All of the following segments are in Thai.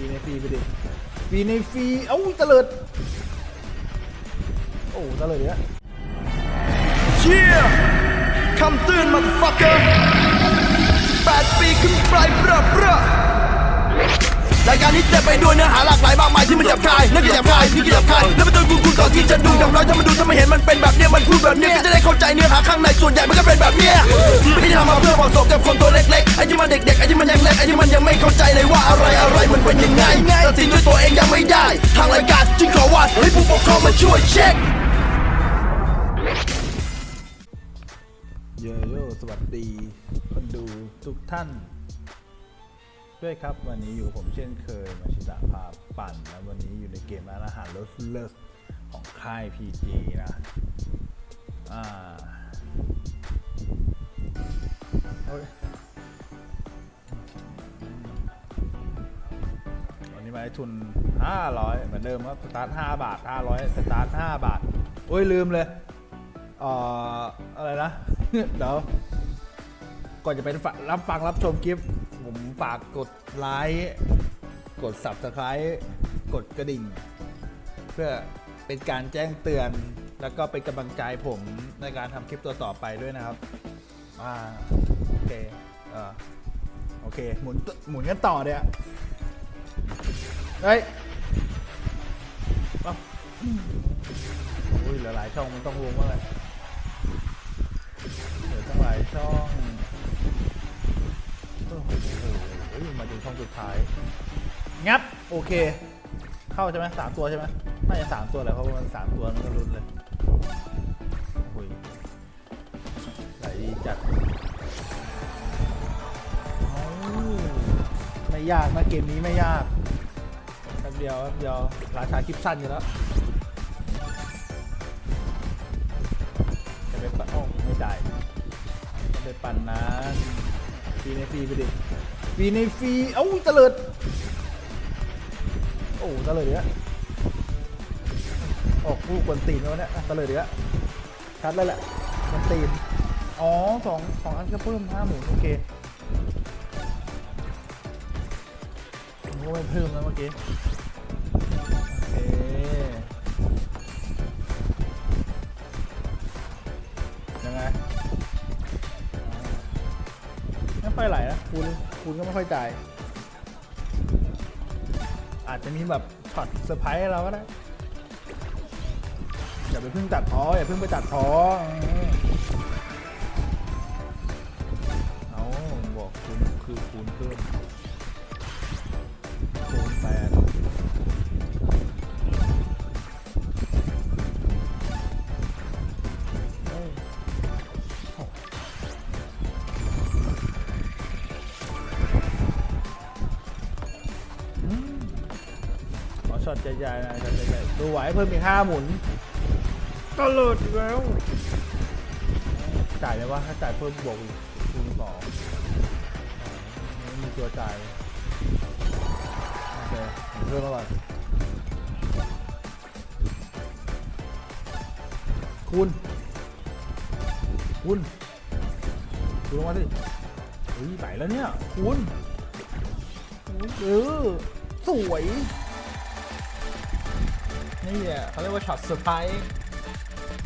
ฟรีในฟรีไปดิฟรีในฟรีเอ้าตะเลิดโอ้ตะเลิดเนี่ยเชี่ยคำเตือนมาฟักเกอร์18ปีขึ้นไปเบ้อเบ้อรายการนี้เต็มไปด้วยเนื้อหาหลากหลายมากมายที่มันหยาบคายนั่นก็หยาบคายนี่ก็หยาบคายแล้วไปตื่นคุณคุณก่อนที่จะดูกับเราถ้ามันดูถ้ามันเห็นมันเป็นแบบเนี้ยมันพูดแบบเนี้ยก็จะได้เข้าใจเนื้อหาข้างในส่วนใหญ่มันก็เป็นแบบเนี้ย ทำมาเพื่อบอกสบกับคนตัวเล็กๆไอ้ที่มันเด็กๆไอ้ที่มันยังเล็กไอ้ที่มันยังไม่เข้าใจเลยว่าอะไรอะไรมันเป็นยังไงตัดสินด้วยตัวเองยังไม่ได้ ทางรายการจึงขอว่าให้ผู้ปกครองมาช่วยเช็คโยโยสวัสดีคนดูทุกท่าน ด้วยครับวันนี้อยู่ผมเช่นเคยมาชิตะพาปั่น แล้ววันนี้อยู่ในเกมร้านอาหารเลิฟเลิฟของค่าย PG นะ อ่า วันนี้มาให้ทุน 500 เหมือนเดิมครับ สตาร์ท 5 บาท 500 สตาร์ท 5 บาท โอ้ยลืมเลยเอ่ออะไรนะ เดี๋ยว ก่อนจะไปรับฟังรับชมคลิป ผมฝากกดไลค์กด Subscribe กดกระดิ่ง เพื่อเป็นการแจ้งเตือน แล้วก็เป็นกำลังใจผมในการทำคลิปตัวต่อไปด้วยนะครับ อ่า เคเออโอเค หมุนหมุนกันต่อเนี่ยเฮ้ยอุ้ยหลายช่องมันต้องรวมว่าอะไรเหลือตั้งหลายช่องโอ้โหมาถึงช่องสุดท้าย งับ โอเค เข้าใช่ไหมสามตัวใช่ไหมน่าจะสามตัวแหละเพราะว่ามันสามตัวมันก็รุนเลยโอ้ยไหลจัด ไม่ยากนะเกมนี้ไม่ยากแป๊บเดียวแป๊บเดียวราชาคลิปสั้นอยู่แล้วจะไปปั่นโอ้ไม่ได้จะไปปั่นนะฟรีในฟรีไปดิฟรีในฟรีเอ้าเตลิดโอ้เตะเลยเดี๋ยวออกลูกกวนตีนแล้วเนี่ยอะเตะเลยเดี๋ยวชัดเลยแหละกวนตีนอ๋อสองสองอันก็เพิ่มห้าหมุนโอเค ก็ไม่เพิ่มแล้วเมื่อกี้ โอเค ยังไงไม่ค่อยไหลนะคูณคูณก็ไม่ค่อยจ่าย อาจจะมีแบบช็อตเซอร์ไพรส์ให้เราก็ได้ อย่าไปเพิ่งตัดพออย่าเพิ่งไปตัดพอเอาบอกคูณคือคูณเพิ่ม ช็อตใหญ่ๆนะช็อตใหญ่ๆดูไหวเพิ่มอีกห้าหมุนก็เลิศอีกแล้ว จ่ายไหมว่าถ้าจ่ายเพิ่มบวกอีกคูณสองไม่มีตัวจ่ายโอเคผมเพิ่มมาก่อนคูณคูณคูณลงมาสิเฮ้ยไหลแล้วเนี่ยคูณคูณเออสวย นี่อะเขาเรียกว่าช็อตเซอร์ไพรส์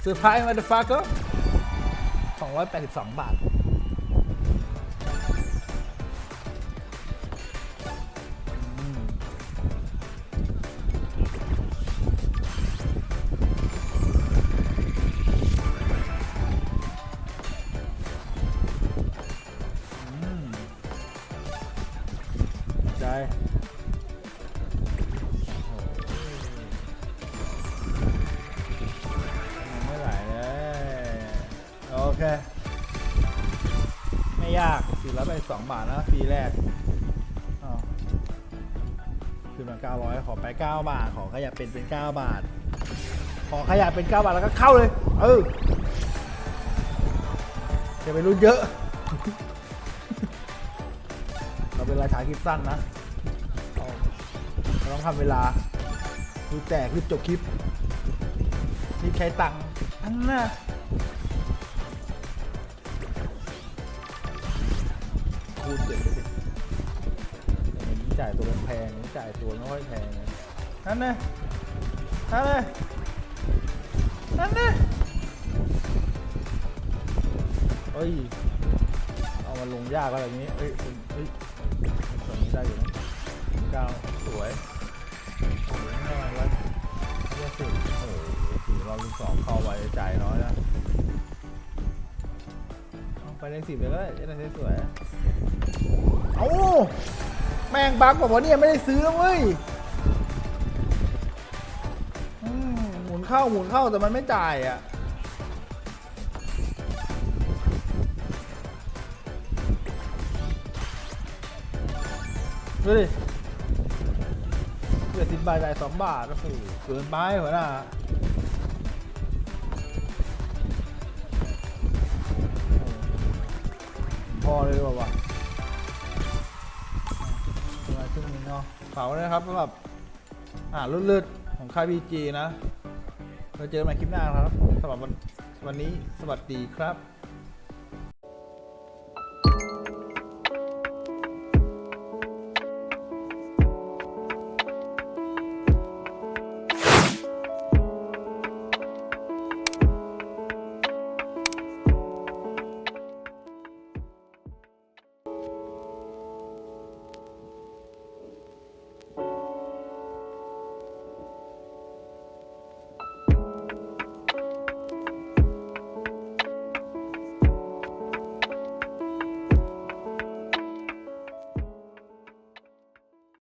เซอร์ไพรส์มาเดฟักกอร์282 บาทอืม ยากสี่ร้อยไปสองบาทนะฟรีแรกคือมันเก้าร้อยขอไปเก้าบาท ขอขยับเป็นเป็นเก้าบาท ขอขยับเป็นเก้าบาทแล้วก็เข้าเลย เอออย่าไปรุ่นเยอะ เราเป็นราชาคลิปสั้นนะเราต้องทำเวลารีบแตกรีบจบคลิปรีบใช้ตังค์อันน่ะ คูณเจ็ดไปดิจ่ายตัวแพงนี่จ่ายตัวไม่ค่อยแพงนะนั่นนะนั่นนะนั่นนะเฮ้ย เอามาลงยากอะไรนี้ เอ้ยเฮ้ยสวนนี้ได้อยู่นะก้าสวยโอ้ยน่ารักเยี่ยสุดโอ้โหสี่รอบลูกสองเข้าไว้จ่ายน้อยนะไปเลขสิบเลยก็ได้จะได้สวย เอาแม่งบักบอกว่าเนี่ยไม่ได้ซื้อเว้ยหมุนเข้าหมุนเข้าแต่มันไม่จ่ายอะดูดิเหลือสิบบาทจ่ายสองบาทโอ้โหเกินไปหัวหน้าพอเลยว่ะ วะมาเนาะเผาเลยนะครับสำหรับอ่าลุดๆของค่ายบีจีนะเราเจอกันใหม่คลิปหน้าครับสำหรับวันวันนี้สวัสดีครับ